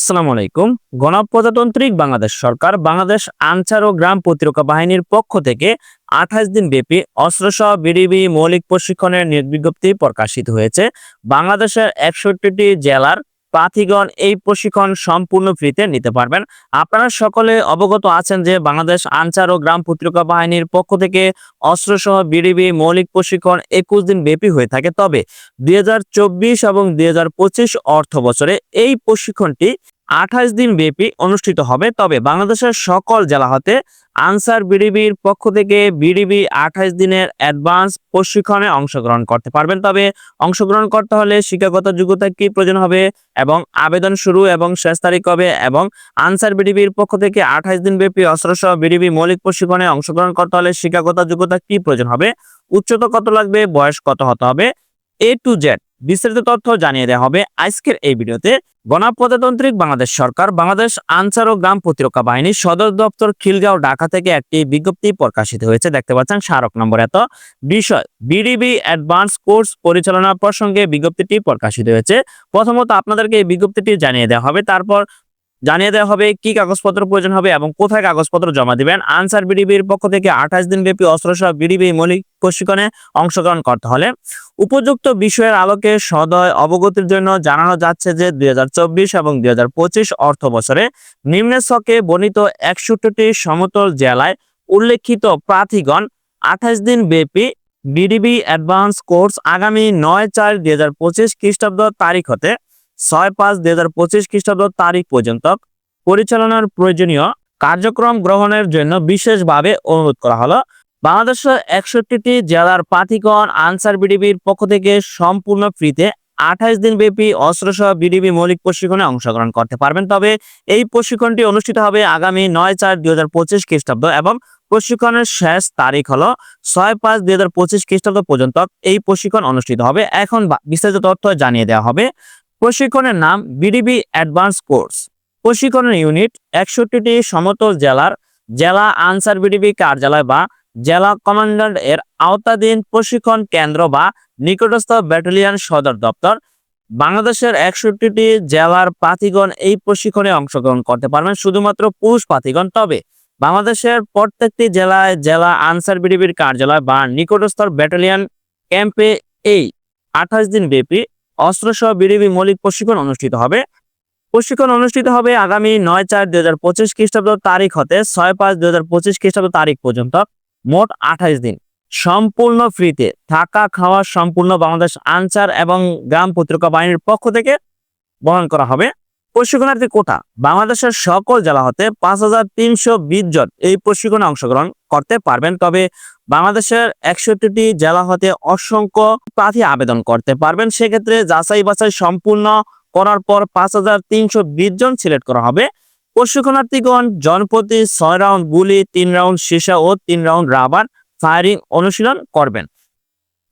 আসসালামু আলাইকুম। গণপ্রজাতান্ত্রিক বাংলাদেশ সরকার বাংলাদেশ আনসার ও গ্রাম প্রতিরক্ষা বাহিনীর পক্ষ থেকে আঠাশ দিন ব্যাপী অস্ত্রসহ বিডিবি মৌলিক প্রশিক্ষণের বিজ্ঞপ্তি প্রকাশিত হয়েছে। বাংলাদেশের একষট্টিটি জেলার প্রার্থীগণ এই প্রশিক্ষণ সম্পূর্ণ ফ্রিতে নিতে পারবেন। আপনারা সকলে অবগত আছেন যে বাংলাদেশ আনসার ও গ্রাম পত্রিকা বাহিনীর পক্ষ থেকে অস্ত্রসহ বিডিবি মৌলিক প্রশিক্ষণ একুশ দিন ব্যাপী হয়ে থাকে। তবে দুই হাজার চব্বিশ এবং দুই হাজার পঁচিশ অর্থ বছরে এই প্রশিক্ষণটি আঠাশ দিন ব্যাপী অনুষ্ঠিত হবে। তবে বাংলাদেশের সকল জেলা হতে আনসার বিডিবির পক্ষ থেকে বিডিবি আঠাশ দিনের অ্যাডভান্স প্রশিক্ষণে অংশগ্রহণ করতে পারবেন। তবে অংশগ্রহণ করতে হলে শিক্ষাগত যোগ্যতা কি প্রয়োজন হবে এবং আবেদন শুরু এবং শেষ তারিখ হবে এবং আনসার বিডিবির পক্ষ থেকে আঠাশ দিন ব্যাপী অস্ত্রসহ বিডিবি মৌলিক প্রশিক্ষণে অংশগ্রহণ করতে হলে শিক্ষাগত যোগ্যতা কি প্রয়োজন হবে, উচ্চতা কত লাগবে, বয়স কত হতে হবে এ টু জেড বিস্তারিত তথ্য জানিয়ে দেওয়া হবে আজকের এই ভিডিওতে। গণপ্রজাতান্ত্রিক বাংলাদেশ সরকার, বাংলাদেশ আনসার ও গ্রাম প্রতিরক্ষা বাহিনীর সদর দপ্তর খিলগাঁও, ঢাকা থেকে একটি বিজ্ঞপ্তি প্রকাশিত হয়েছে। দেখতে পাচ্ছেন স্মারক নম্বর এত। বিষয় বিডিবি অ্যাডভান্স কোর্স পরিচালনা প্রসঙ্গে বিজ্ঞপ্তিটি প্রকাশিত হয়েছে। প্রথমত আপনাদেরকে এই বিজ্ঞপ্তিটি জানিয়ে দেওয়া হবে। তারপর জানিয়ে দেওয়া হবে কি কাগজপত্র প্রয়োজন হবে এবং কোথায় কাগজপত্র জমা দিবেন। আনসার বিডিবির পক্ষ থেকে আঠাশ দিন ব্যাপী অস্ত্রসহ বিডিবি মৌলিক প্রশিক্ষণে অংশগ্রহণ করতে হলে। উপযুক্ত বিষয়ের আলোকে সদয় অবগতির জন্য জানানো যাচ্ছে যে দুই হাজার চব্বিশ এবং দুই অর্থ বছরে নিম্ন ছকে বর্ণিত একষট্টি সমতল জেলায় উল্লেখিত প্রার্থীগণ আঠাশ দিন ব্যাপী বিডিবি অ্যাডভান্স কোর্স আগামী নয় চার দুই খ্রিস্টাব্দ তারিখ হতে ছয় পাঁচ দুই হাজার পঁচিশ খ্রিস্টাব্দ তারিখ পর্যন্ত পরিচালনার প্রয়োজনীয় কার্যক্রম গ্রহণের জন্য বিশেষভাবে অনুরোধ করা হলো। বাংলাদেশের একষট্টিটি জেলার প্রার্থীগণ আনসার বিডিবির পক্ষ থেকে সম্পূর্ণ ফ্রিতে আঠাইশ দিন ব্যাপী অস্ত্রসহ বিডিবি মৌলিক প্রশিক্ষণে অংশগ্রহণ করতে পারবেন। তবে এই প্রশিক্ষণটি অনুষ্ঠিত হবে আগামী নয় চার দুই হাজার পঁচিশ খ্রিস্টাব্দ এবং প্রশিক্ষণের শেষ তারিখ হলো ছয় পাঁচ দুই হাজার পঁচিশ খ্রিস্টাব্দ পর্যন্ত এই প্রশিক্ষণ অনুষ্ঠিত হবে। এখন বিস্তারিত তথ্য জানিয়ে দেওয়া হবে। প্রশিক্ষণের নাম বিডিবি অ্যাডভান্স কোর্স প্রশিক্ষণের ইউনিট একষট্টিটি সমতল জেলার জেলা আনসার বিডিবি কার্যালয় বা জেলা কমান্ডার এর আওতাধীন প্রশিক্ষণ কেন্দ্র বা নিকটস্থ ব্যাটালিয়ন সদর দপ্তর। বাংলাদেশের একষট্টিটি জেলার প্রার্থীগণ এই প্রশিক্ষণে অংশগ্রহণ করতে পারবেন, শুধুমাত্র পুরুষ প্রার্থীগণ। তবে বাংলাদেশের প্রত্যেকটি জেলায় জেলা আনসার বিডিবির কার্যালয় বা নিকটস্থ ব্যাটালিয়ন ক্যাম্পে এই আঠাশ দিন ব্যাপী অস্ত্রসহ বিডিবি মৌলিক প্রশিক্ষণ অনুষ্ঠিত হবে। প্রশিক্ষণ অনুষ্ঠিত হবে আগামী নয় চার দুই হাজার পঁচিশ খ্রিস্টাব্দ তারিখ হতে ছয় পাঁচ দুই হাজার পঁচিশ খ্রিস্টাব্দ তারিখ পর্যন্ত মোট আঠাইশ দিন। সম্পূর্ণ ফ্রিতে থাকা খাওয়া সম্পূর্ণ বাংলাদেশ আনসার এবং গ্রাম প্রতিরক্ষা বাহিনীর পক্ষ থেকে বহন করা হবে। প্রশিক্ষণার্থী কোটা। বাংলাদেশের সকল জেলা হতে পাঁচ হাজার তিনশো বিশ জন এই প্রশিক্ষণে অংশগ্রহণ করতে পারবেন। তবে বাংলাদেশের একষট্টিটি জেলা হতে অসংখ্য প্রার্থী আবেদন করতে পারবেন। সেক্ষেত্রে যাচাই বাছাই সম্পূর্ণ করার পর পাঁচ হাজার তিনশো বিশ জন সিলেক্ট করা হবে। প্রশিক্ষণার্থীগণ জনপ্রতি ছয় রাউন্ড গুলি, তিন রাউন্ড সীসা ও তিন রাউন্ড রাবার ফায়ারিং অনুশীলন করবেন।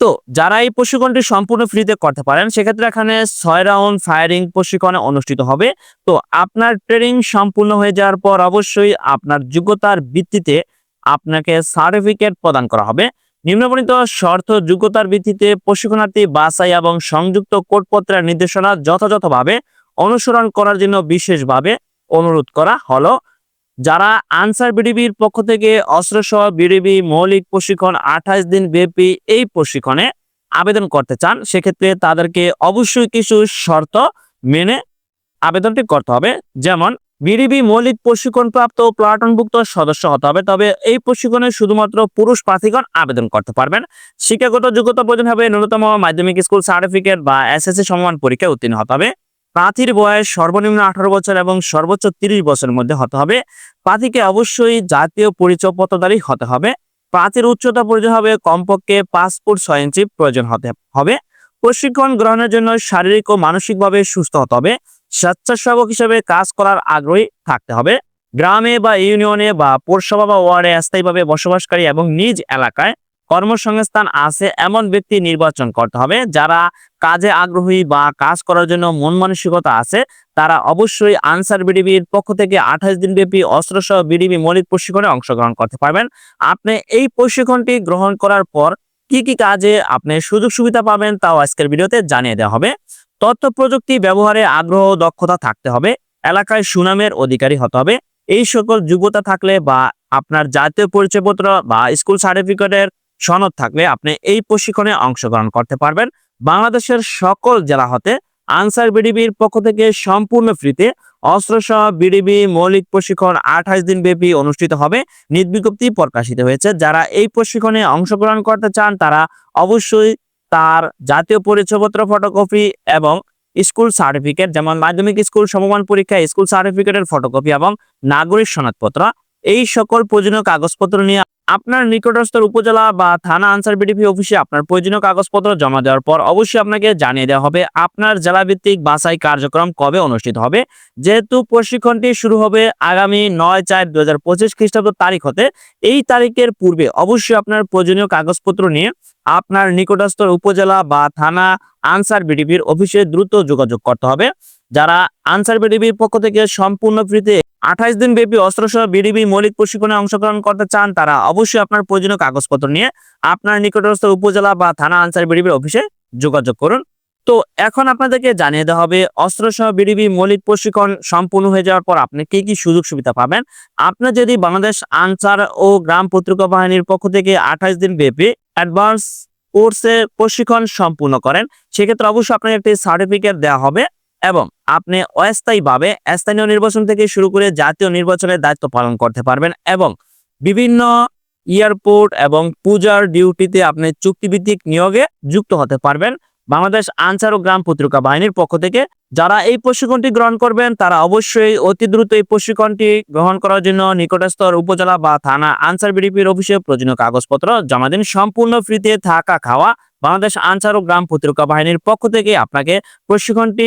তো যারা এই প্রশিক্ষণটি সম্পূর্ণ ফ্রিতে করতে পারেন, সেক্ষেত্রে এখানে ছয় রাউন্ড ফায়ারিং প্রশিক্ষণে অনুষ্ঠিত হবে। তো আপনার ট্রেনিং সম্পূর্ণ হয়ে যাওয়ার পর অবশ্যই আপনার যোগ্যতার ভিত্তিতে আপনাকে সার্টিফিকেট প্রদান করা হবে। নিম্নবর্ণিত শর্ত, যোগ্যতার ভিত্তিতে প্রশিক্ষণার্থী বাছাই এবং সংযুক্ত কোডপত্রের নির্দেশনা যথাযথভাবে অনুসরণ করার জন্য বিশেষভাবে অনুরোধ করা হলো। যারা আনসার বিডিবির পক্ষ থেকে অস্ত্রসহ বিডিবি মৌলিক প্রশিক্ষণ আঠাশ দিন ব্যাপী এই প্রশিক্ষণে আবেদন করতে চান, সেক্ষেত্রে তাদেরকে অবশ্যই কিছু শর্ত মেনে আবেদনটি করতে হবে। যেমন, বিডিবি মৌলিক প্রশিক্ষণপ্রাপ্ত প্লাটনভুক্ত সদস্য হতে হবে, তবে এই প্রশিক্ষণে শুধুমাত্র পুরুষ প্রার্থীগণ আবেদন করতে পারবেন। শিক্ষাগত যোগ্যতা প্রয়োজন হবে ন্যূনতম মাধ্যমিক স্কুল সার্টিফিকেট বা এসএসসি সমমান পরীক্ষায় উত্তীর্ণ হতে হবে। প্রার্থীর বয়স সর্বনিম্ন আঠারো বছর এবং সর্বোচ্চ তিরিশ বছরের মধ্যে হতে হবে। প্রার্থীকে অবশ্যই জাতীয় পরিচয় পরিচয়পত্রধারী হতে হবে। প্রার্থীর উচ্চতা প্রয়োজন হবে কমপক্ষে পাঁচ ফুট ছয় ইঞ্চি প্রয়োজন হতে হবে। প্রশিক্ষণ গ্রহণের জন্য শারীরিক ও মানসিকভাবে সুস্থ হতে হবে। স্বেচ্ছাসেবক হিসেবে কাজ করার আগ্রহী থাকতে হবে। গ্রামে বা ইউনিয়নে বা পৌরসভা বা ওয়ার্ডে স্থায়ীভাবে বসবাসকারী এবং নিজ এলাকায় কর্মসংস্থান আছে, এমন ব্যক্তি নির্বাচন করতে হবে। যারা কাজে আগ্রহী বা কাজ করার জন্য মন মানসিকতা আছে, তারা অবশ্যই আনসার বিডিবির পক্ষ থেকে আঠাশ দিন দিনব্যাপী অস্ত্রসহ বিডিবি মৌলিক প্রশিক্ষণে অংশগ্রহণ করতে পারবেন। আপনি এই প্রশিক্ষণটি গ্রহণ করার পর কি কি কাজে আপনি সুযোগ সুবিধা পাবেন তাও আজকের ভিডিওতে জানিয়ে দেওয়া হবে। তথ্য প্রযুক্তি ব্যবহারে আগ্রহ দক্ষতা থাকতে হবে, এলাকায় সুনামের অধিকারী হতে হবে। এই সকল যোগ্যতা থাকলে বা আপনার জাতীয় পরিচয়পত্র বা স্কুল সার্টিফিকেটের সনদ থাকলে আপনি এই প্রশিক্ষণে অংশগ্রহণ করতে পারবেন। বাংলাদেশের সকল জেলা হতে আনসার বিডিবির পক্ষ থেকে সম্পূর্ণ ফ্রিতে অস্ত্রসহ বিডিবি মৌলিক প্রশিক্ষণ আঠাশ দিন ব্যাপী অনুষ্ঠিত হবে। নিজ বিজ্ঞপ্তি প্রকাশিত হয়েছে। যারা এই প্রশিক্ষণে অংশগ্রহণ করতে চান, তারা অবশ্যই তার জাতীয় পরিচয়পত্র, ফটোকপি এবং স্কুল সার্টিফিকেট, যেমন মাধ্যমিক স্কুল, সমমান পরীক্ষা, স্কুল সার্টিফিকেটের ফটোকপি এবং নাগরিক সনদপত্র, এই সকল প্রয়োজনীয় কাগজপত্র নিয়ে আপনার নিকটস্থ উপজেলা বা থানা আনসার বিডিপি অফিসে আপনার প্রয়োজনীয় কাগজপত্র জমা দেওয়ার পর অবশ্যই আপনাকে জানিয়ে দেওয়া হবে আপনার জেলাভিত্তিক বাছাই কার্যক্রম কবে অনুষ্ঠিত হবে। যেহেতু প্রশিক্ষণটি শুরু হবে আগামী নয় চার দু হাজার পঁচিশ খ্রিস্টাব্দ তারিখ হতে, এই তারিখের পূর্বে অবশ্যই আপনার প্রয়োজনীয় কাগজপত্র নিয়ে আপনার নিকটস্থ উপজেলা বা থানা আনসার বিডিপির অফিসে দ্রুত যোগাযোগ করতে হবে। যারা আনসার বিডিবির পক্ষ থেকে সম্পূর্ণ ফ্রিতে আঠাইশ দিন ব্যাপী অস্ত্রসহ বিডিবি মৌলিক প্রশিক্ষণে অংশগ্রহণ করতে চান, তারা অবশ্যই আপনার প্রয়োজনীয় কাগজপত্র নিয়ে আপনার নিকটস্থ উপজেলা বা থানা আনসার বিডিবির অফিসে যোগাযোগ করুন। তো এখন আপনাদেরকে জানিয়ে দেওয়া হবে, অস্ত্রসহ বিডিবি মৌলিক প্রশিক্ষণ সম্পূর্ণ হয়ে যাওয়ার পর আপনি কি কি সুযোগ সুবিধা পাবেন? আপনি যদি বাংলাদেশ আনসার ও গ্রাম পত্রিকা বাহিনীর পক্ষ থেকে আঠাইশ দিন ব্যাপী অ্যাডভান্স কোর্সে প্রশিক্ষণ সম্পূর্ণ করেন, সেক্ষেত্রে অবশ্যই আপনাকে একটি সার্টিফিকেট দেওয়া হবে এবং আপনি অস্থায়ীভাবে স্থানীয় নির্বাচন থেকে শুরু করে জাতীয় নির্বাচনের দায়িত্ব পালন করতে পারবেন এবং বিভিন্ন এয়ারপোর্ট এবং পূজার ডিউটিতে আপনি চুক্তিভিত্তিক নিয়োগে যুক্ত হতে পারবেন। বাংলাদেশ আনসার ও গ্রাম পত্রিকা বাহিনীর পক্ষ থেকে যারা এই প্রশিক্ষণটি গ্রহণ করবেন, তারা অবশ্যই অতি দ্রুত এই প্রশিক্ষণটি গ্রহণ করার জন্য নিকটস্থ উপজেলা বা থানা আনসার বিডিপির অফিসে প্রয়োজনীয় কাগজপত্র জমা দিন। সম্পূর্ণ ফ্রিতে থাকা খাওয়া বাংলাদেশ আনসার ও গ্রাম পত্রিকা বাহিনীর পক্ষ থেকে আপনাকে প্রশিক্ষণটি